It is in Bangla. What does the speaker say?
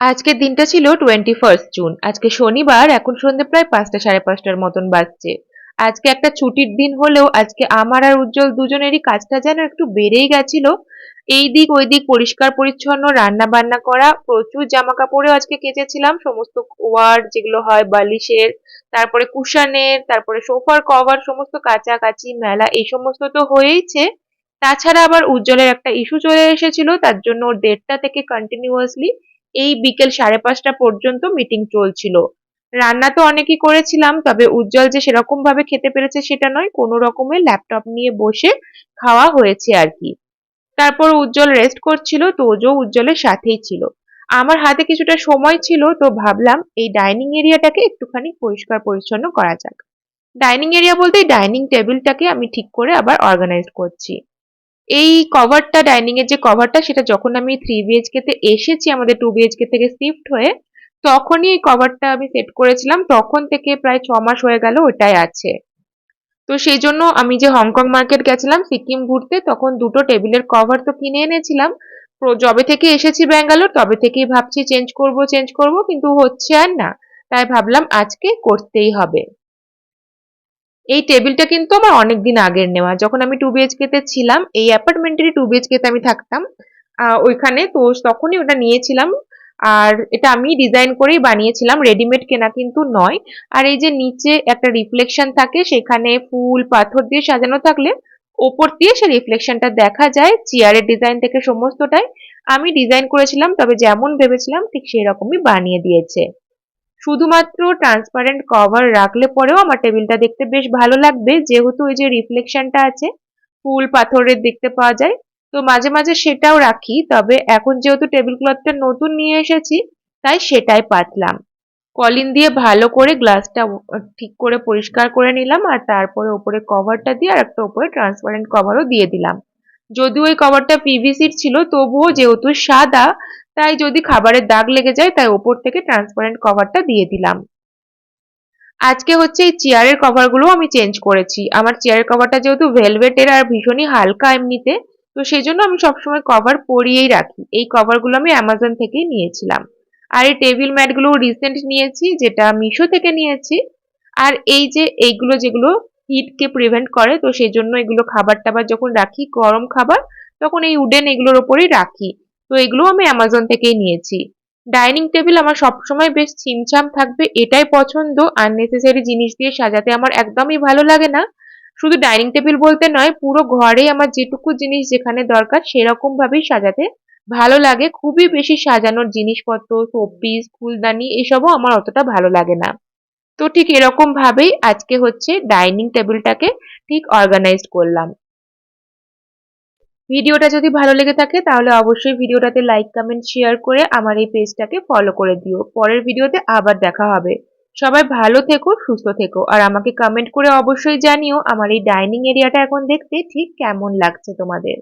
আজকের দিনটা ছিল টোয়েন্টি ফার্স্ট জুন আজকে শনিবার, এখন সন্ধ্যে প্রায় পাঁচটা, সাড়ে পাঁচটার মতন বাজছে। আজকে একটা ছুটির দিন হলেও আজকে আমার আর উজ্জ্বল দুজনেরই কাজটা যেন একটু বেড়েই গেছিল। এই দিক ওই দিক পরিষ্কার, পরিচ্ছন্ন রান্না বান্না করা, প্রচুর জামা কাপড়েও আজকে কেচেছিলাম। সমস্ত ওয়ার্ড যেগুলো হয়, বালিশের, তারপরে কুশানের, তারপরে সোফার কভার, সমস্ত কাচাকাচি, মেলা, এই সমস্ত তো হয়েইছে। তাছাড়া আবার উজ্জ্বলের একটা ইস্যু চলে এসেছিল, তার জন্য ওর দেড়টা থেকে কন্টিনিউয়াসলি এই বিকেল সাড়ে পাঁচটা পর্যন্ত মিটিং চলছিল। রান্না তো অনেকই করেছিলাম, তবে উজ্জ্বল যে সেরকম ভাবে খেতে পেরেছে সেটা নয়, কোনো রকমের ল্যাপটপ নিয়ে বসে খাওয়া হয়েছে আর কি। তারপর উজ্জ্বল রেস্ট করছিল তোজো উজ্জ্বলের সাথেই ছিল। আমার হাতে কিছুটা সময় ছিল, তো ভাবলাম এই ডাইনিং এরিয়াটাকে একটুখানি পরিষ্কার পরিচ্ছন্ন করা যাক। ডাইনিং এরিয়া বলতে ডাইনিং টেবিলটাকে আমি ঠিক করে আবার অর্গানাইজ করছি। এই কভারটা ডাইনিং এর যে কভারটা সেটা যখন আমি থ্রি বিএইচকে তে এসেছি, আমাদের টু বিএচকে থেকে শিফট হয়ে, তখনই এই কভারটা আমি সেট করেছিলাম। তখন থেকে প্রায় ছ মাস হয়ে গেল ওটাই আছে। তো সেই জন্য আমি যে হংকং মার্কেট গেছিলাম, সিকিম ঘুরতে, তখন দুটো টেবিলের কভার তো কিনে এনেছিলাম। যবে থেকে এসেছি ব্যাঙ্গালোর, তবে থেকেই ভাবছি চেঞ্জ করব চেঞ্জ করব, কিন্তু হচ্ছে আর না। তাই ভাবলাম আজকে করতেই হবে। এই টেবিলটা কিন্তু আমার অনেকদিন আগের নেওয়া। যখন আমি টু বিএইচকে তে ছিলাম, এই অ্যাপার্টমেন্টেরই টু বিএইচকে তে আমি থাকতাম ওইখানে তো তখনই ওটা নিয়েছিলাম। আর এটা আমি ডিজাইন করেই বানিয়েছিলাম রেডিমেড কেনা কিন্তু নয়। আর এই যে নিচে একটা রিফ্লেকশন থাকে, সেখানে ফুল, পাথর দিয়ে সাজানো থাকলে ওপর দিয়ে সে রিফ্লেকশনটা দেখা যায় চেয়ারের ডিজাইন থেকে সমস্তটাই। আমি ডিজাইন করেছিলাম, তবে যেমন ভেবেছিলাম, ঠিক সেই রকমই বানিয়ে দিয়েছে। শুধুমাত্র ট্রান্সপারেন্ট কভার রাখলে পরেও আমার টেবিলটা দেখতে বেশ ভালো লাগবে। যেহেতু ওই যে রিফ্লেকশনটা আছে, ফুল পাথরের দেখতে পাওয়া যায়, তো মাঝে মাঝে সেটাও রাখি। তবে এখন যেহেতু টেবিল ক্লথটা নতুন নিয়ে এসেছি, তাই সেটাই পাতলাম। কলিন দিয়ে ভালো করে গ্লাসটা ঠিক করে পরিষ্কার করে নিলাম আর তারপরে ওপরে কভারটা দিয়ে আর একটা ওপরে ট্রান্সপারেন্ট কভারও দিয়ে দিলাম। যদিও ওই কভারটা পিভিসির ছিল, তবুও যেহেতু সাদা তাই যদি খাবারের দাগ লেগে যায়, তাই ওপর থেকে ট্রান্সপারেন্ট কভারটা দিয়ে দিলাম। আজকে হচ্ছে এই চেয়ারের কভারগুলো আমি চেঞ্জ করেছি। আমার চেয়ারের কভারটা যেহেতু ভেলভেটের আর ভীষণই হালকা এমনিতে, তো সেই জন্য আমি সবসময় কভার পরিয়েই রাখি। এই কভারগুলো আমি অ্যামাজন থেকেই নিয়েছিলাম। আর এই টেবিল ম্যাটগুলো রিসেন্ট নিয়েছি, যেটা মিশো থেকে নিয়েছি। আর এই যে এইগুলো যেগুলো হিটকে প্রিভেন্ট করে, তো সেই জন্য এগুলো খাবার টাবার যখন রাখি, গরম খাবার, তখন এই উডেন এগুলোর ওপরেই রাখি। তো এগুলো আমি অ্যামাজন থেকেই নিয়েছি। ডাইনিং টেবিল আমার সবসময় বেশ ছিমছাম থাকবে, এটাই পছন্দ। আননেসেসারি জিনিস দিয়ে সাজাতে আমার একদমই ভালো লাগে না। শুধু ডাইনিং টেবিল বলতে নয়, পুরো ঘরে আমার যেটুকু জিনিস যেখানে দরকার সেরকম ভাবেই সাজাতে ভালো লাগে। খুবই বেশি সাজানোর জিনিসপত্র, শোপিস, ফুলদানি, এসবও আমার অতটা ভালো লাগে না। তো ঠিক এরকম ভাবেই আজকে হচ্ছে ডাইনিং টেবিলটাকে ঠিক অর্গানাইজড করলাম। ভিডিওটা যদি ভালো লেগে থাকে, তাহলে অবশ্যই ভিডিওটাতে লাইক কমেন্ট শেয়ার করে আমার এই পেজটাকে ফলো করে দিও। পরের ভিডিওতে আবার দেখা হবে। সবাই ভালো থেকো, সুস্থ থেকো। আর আমাকে কমেন্ট করে অবশ্যই জানিও আমার এই ডাইনিং এরিয়াটা এখন দেখতে ঠিক কেমন লাগছে তোমাদের।